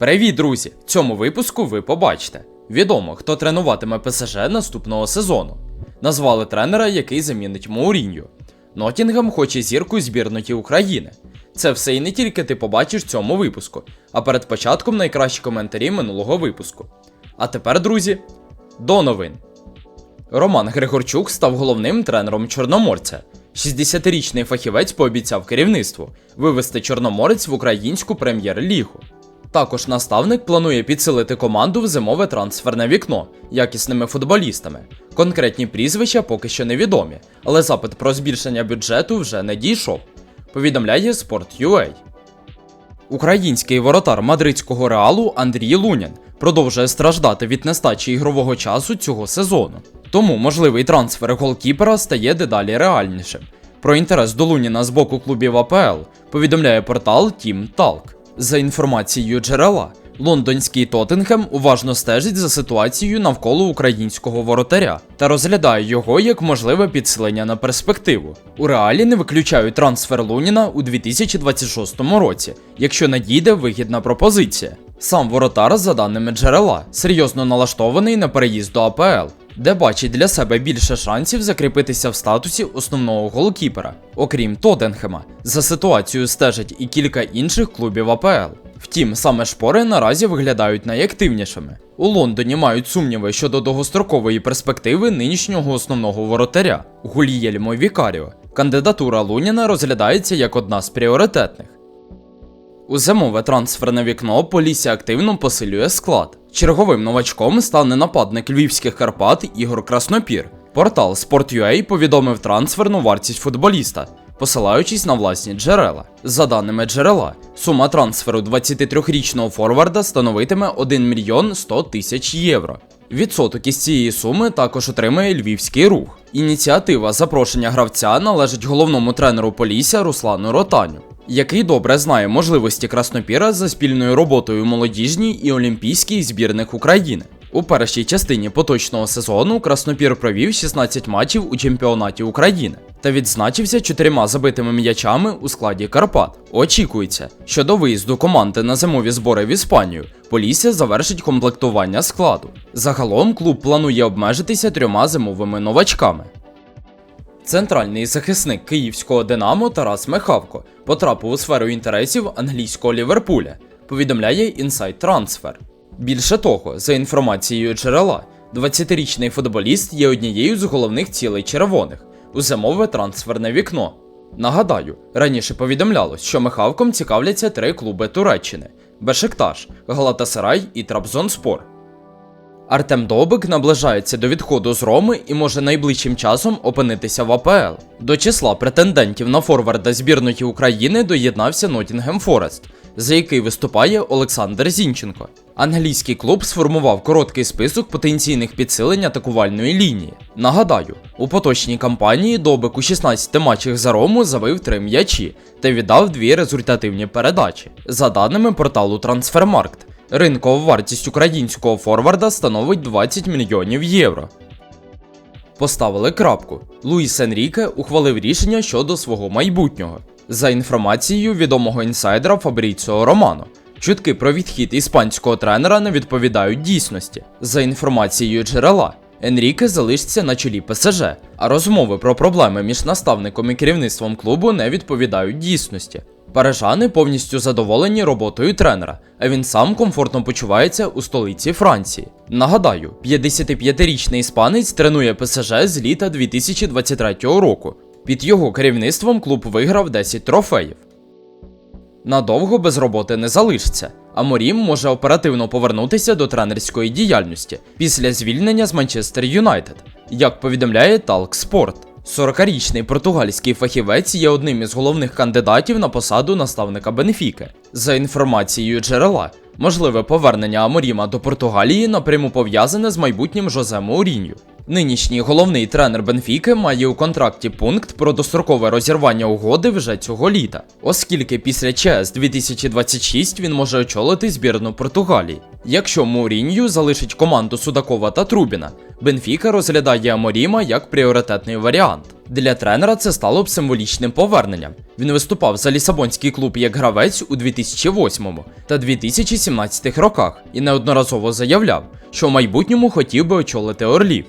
Привіт, друзі! В цьому випуску ви побачите. Відомо, хто тренуватиме ПСЖ наступного сезону. Назвали тренера, який замінить Мауріньо. Нотінгем хоче зірку збірної України. Це все і не тільки ти побачиш в цьому випуску, а перед початком найкращі коментарі минулого випуску. А тепер, друзі, до новин. Роман Григорчук став головним тренером Чорноморця. 60-річний фахівець пообіцяв керівництву вивести Чорноморець в українську прем'єр-лігу. Також наставник планує підсилити команду в зимове трансферне вікно якісними футболістами. Конкретні прізвища поки що невідомі, але запит про збільшення бюджету вже не дійшов. Повідомляє Sport.ua. Український воротар мадридського реалу Андрій Лунін продовжує страждати від нестачі ігрового часу цього сезону. Тому можливий трансфер голкіпера стає дедалі реальнішим. Про інтерес до Луніна з боку клубів АПЛ повідомляє портал Team Talk. За інформацією джерела, лондонський Тоттенхем уважно стежить за ситуацією навколо українського воротаря та розглядає його як можливе підсилення на перспективу. У реалі не виключають трансфер Луніна у 2026 році, якщо надійде вигідна пропозиція. Сам воротар, за даними джерела, серйозно налаштований на переїзд до АПЛ, де бачить для себе більше шансів закріпитися в статусі основного голкіпера. Окрім Тоттенхема, за ситуацією стежать і кілька інших клубів АПЛ. Втім, саме шпори наразі виглядають найактивнішими. У Лондоні мають сумніви щодо довгострокової перспективи нинішнього основного воротаря Гульєльмо Вікаріо. Кандидатура Луніна розглядається як одна з пріоритетних. У зимове трансферне вікно Полісся активно посилює склад. Черговим новачком стане нападник львівських Карпат Ігор Краснопір. Портал Sport.ua повідомив трансферну вартість футболіста, посилаючись на власні джерела. За даними джерела, сума трансферу 23-річного форварда становитиме 1 мільйон 100 тисяч євро. Відсоток із цієї суми також отримає львівський рух. Ініціатива запрошення гравця належить головному тренеру Полісся Руслану Ротаню який добре знає можливості Краснопіра за спільною роботою молодіжній і олімпійській збірних України. У першій частині поточного сезону Краснопір провів 16 матчів у чемпіонаті України та відзначився чотирма забитими м'ячами у складі Карпат. Очікується, що до виїзду команди на зимові збори в Іспанію Полісся завершить комплектування складу. Загалом клуб планує обмежитися трьома зимовими новачками. Центральний захисник київського Динамо Тарас Михавко потрапив у сферу інтересів англійського Ліверпуля, повідомляє Inside Transfer. Більше того, за інформацією джерела, 20-річний футболіст є однією з головних цілей червоних у зимове трансферне вікно. Нагадаю, раніше повідомлялось, що Михавком цікавляться три клуби Туреччини: Бешикташ, Галатасарай і Трабзонспор. Артем Добик наближається до відходу з Роми і може найближчим часом опинитися в АПЛ. До числа претендентів на форварда збірної України доєднався Нотінгем Форест, за який виступає Олександр Зінченко. Англійський клуб сформував короткий список потенційних підсилень атакувальної лінії. Нагадаю, у поточній кампанії Добик у 16 матчах за Рому завив 3 м'ячі та віддав дві результативні передачі. За даними порталу Трансфермаркт. Ринкова вартість українського форварда становить 20 мільйонів євро. Поставили крапку. Луїс Енріке ухвалив рішення щодо свого майбутнього. За інформацією відомого інсайдера Фабріціо Романо, чутки про відхід іспанського тренера не відповідають дійсності. За інформацією джерела, Енріке залишиться на чолі ПСЖ, а розмови про проблеми між наставником і керівництвом клубу не відповідають дійсності. Парижани повністю задоволені роботою тренера, а він сам комфортно почувається у столиці Франції. Нагадаю, 55-річний іспанець тренує ПСЖ з літа 2023 року. Під його керівництвом клуб виграв 10 трофеїв. Надовго без роботи не залишиться, а Морім може оперативно повернутися до тренерської діяльності після звільнення з Манчестер Юнайтед, як повідомляє Talk Sport. 40-річний португальський фахівець є одним із головних кандидатів на посаду наставника Бенфіки. За інформацією джерела, можливе повернення Аморіма до Португалії напряму пов'язане з майбутнім Жозе Маурінью. Нинішній головний тренер Бенфіки має у контракті пункт про дострокове розірвання угоди вже цього літа, оскільки після ЧС 2026 він може очолити збірну Португалії. Якщо Мурінью залишить команду Судакова та Трубіна, Бенфіка розглядає Аморіма як пріоритетний варіант. Для тренера це стало б символічним поверненням. Він виступав за Лісабонський клуб як гравець у 2008 та 2017 роках і неодноразово заявляв, що в майбутньому хотів би очолити Орлів.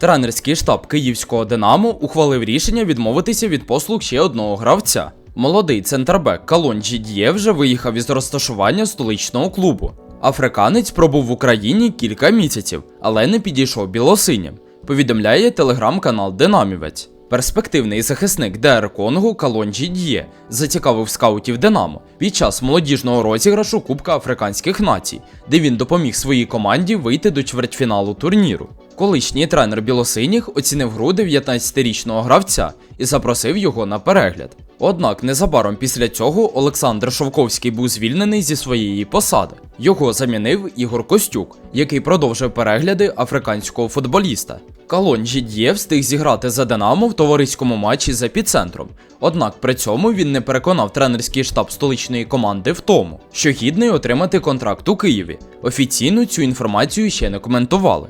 Тренерський штаб київського Динамо ухвалив рішення відмовитися від послуг ще одного гравця. Молодий центрбек Калон Д'є вже виїхав із розташування столичного клубу. Африканець пробув в Україні кілька місяців, але не підійшов білосиням. Повідомляє телеграм-канал Динамівець. Перспективний захисник ДР Конго Калонджі Д'є зацікавив скаутів Динамо під час молодіжного розіграшу Кубка Африканських націй, де він допоміг своїй команді вийти до чвертьфіналу турніру. Колишній тренер білосиніх оцінив гру 19-річного гравця і запросив його на перегляд. Однак незабаром після цього Олександр Шовковський був звільнений зі своєї посади. Його замінив Ігор Костюк, який продовжив перегляди африканського футболіста. Калон Жід'є встиг зіграти за Динамо в товариському матчі з епіцентром. Однак при цьому він не переконав тренерський штаб столичної команди в тому, що гідний отримати контракт у Києві. Офіційно цю інформацію ще не коментували.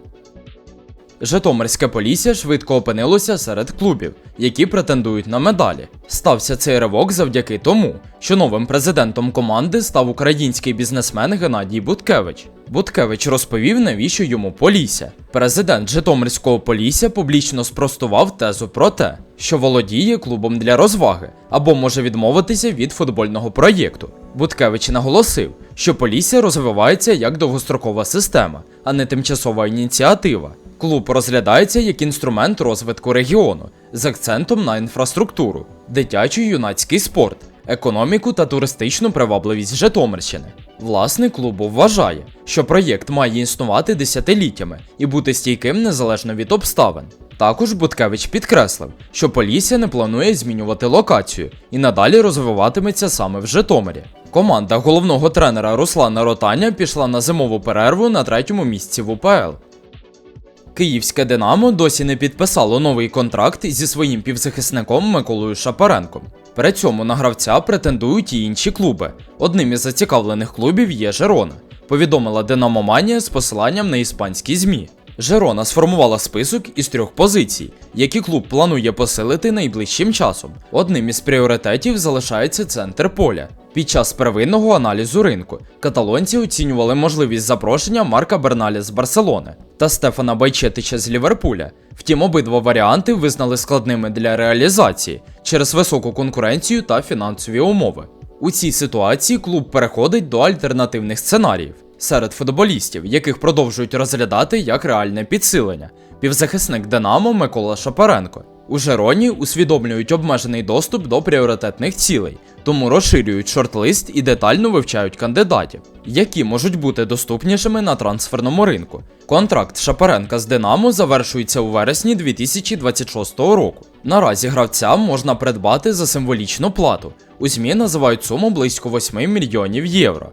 Житомирське Полісся швидко опинилося серед клубів, які претендують на медалі. Стався цей ривок завдяки тому, що новим президентом команди став український бізнесмен Геннадій Буткевич. Буткевич розповів, навіщо йому Полісся. Президент Житомирського Полісся публічно спростував тезу про те, що володіє клубом для розваги або може відмовитися від футбольного проєкту. Буткевич наголосив, що Полісся розвивається як довгострокова система, а не тимчасова ініціатива. Клуб розглядається як інструмент розвитку регіону з акцентом на інфраструктуру, дитячий юнацький спорт, економіку та туристичну привабливість Житомирщини. Власник клубу вважає, що проєкт має існувати десятиліттями і бути стійким незалежно від обставин. Також Буткевич підкреслив, що Полісся не планує змінювати локацію і надалі розвиватиметься саме в Житомирі. Команда головного тренера Руслана Ротаня пішла на зимову перерву на третьому місці в УПЛ. Київське Динамо досі не підписало новий контракт зі своїм півзахисником Миколою Шапаренком. При цьому на гравця претендують і інші клуби. Одним із зацікавлених клубів є Жерона. Повідомила Динамоманія з посиланням на іспанські ЗМІ. Жерона сформувала список із трьох позицій, які клуб планує посилити найближчим часом. Одним із пріоритетів залишається центр поля. Під час первинного аналізу ринку каталонці оцінювали можливість запрошення Марка Берналя з Барселони та Стефана Байчетича з Ліверпуля. Втім, обидва варіанти визнали складними для реалізації через високу конкуренцію та фінансові умови. У цій ситуації клуб переходить до альтернативних сценаріїв серед футболістів, яких продовжують розглядати як реальне підсилення. Півзахисник Динамо Микола Шапаренко. У Жероні усвідомлюють обмежений доступ до пріоритетних цілей, тому розширюють шорт-лист і детально вивчають кандидатів, які можуть бути доступнішими на трансферному ринку. Контракт Шапаренка з Динамо завершується у вересні 2026 року. Наразі гравця можна придбати за символічну плату. У ЗМІ називають суму близько 8 мільйонів євро.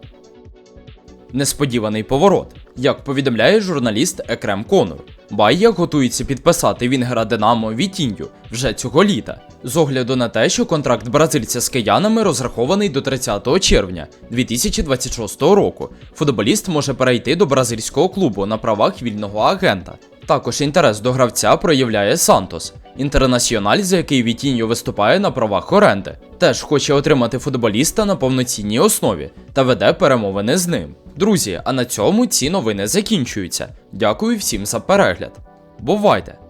Несподіваний поворот, як повідомляє журналіст Екрем Конор. Байя готується підписати Вінгера Динамо Вітінью вже цього літа, з огляду на те, що контракт бразильця з киянами розрахований до 30 червня 2026 року. Футболіст може перейти до бразильського клубу на правах вільного агента. Також інтерес до гравця проявляє Сантос, інтернаціональ, за який Вітіньо виступає на правах оренди. Теж хоче отримати футболіста на повноцінній основі та веде перемовини з ним. Друзі, а на цьому ці новини закінчуються. Дякую всім за перегляд. Бувайте!